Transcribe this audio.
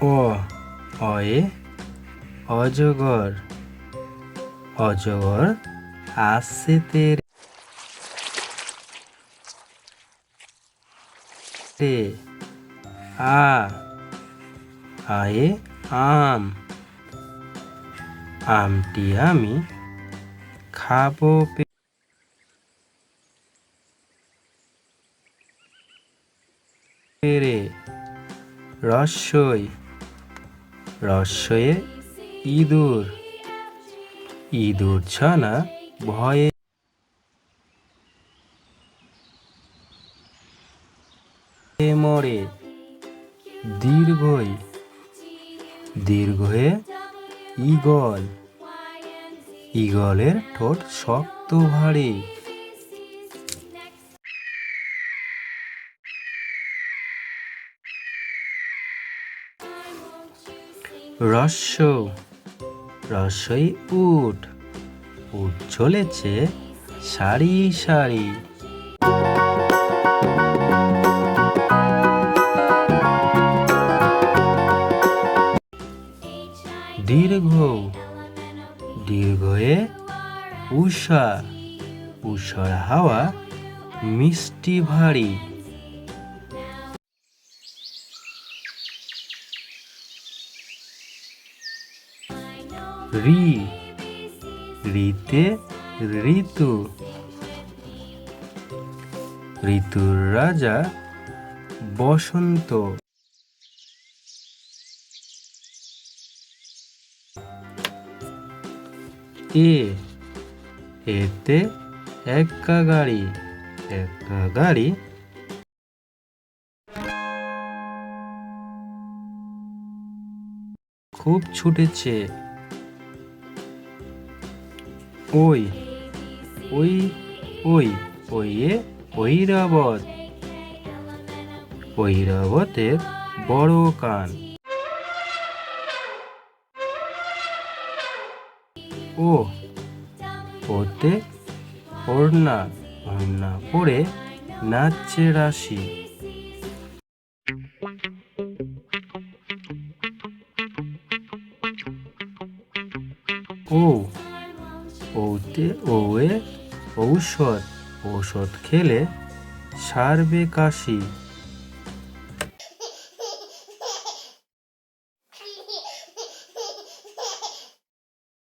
অ অয়ে, অজগর। অজগর আসছে তেরে। রে আ, আয়ে, আম। আমটি আমি খাব পেরে। রস্যই রস্যয়ে ইঁদুর। ইঁদুর ছানা ভয়ে মরে। দীর্ঘই দীর্ঘয়ে ঈগল। ঈগলের ঠোঁট শক্ত ভারী। রস্য রস্যই উট উট চলেছে সারি সারি। দীর্ঘ দীর্ঘয়ে উষা উষার হাওয়া মিষ্টি ভারী। রি রিতে ঋতু। ঋতুর রাজা বসন্ত। এ এতে একা গাড়ি একা গাড়ি। খুব ছুটেছে। ওই ওই ওই, ওইয়ে ঐরাবত। ঐরাবতের বড় কান। ও ওতে ওড়না ওড়না পরে নাচছে রাশি। ও ওতে ওয়ে ঔষধ ঔষধ খেলে সারবে কাশি।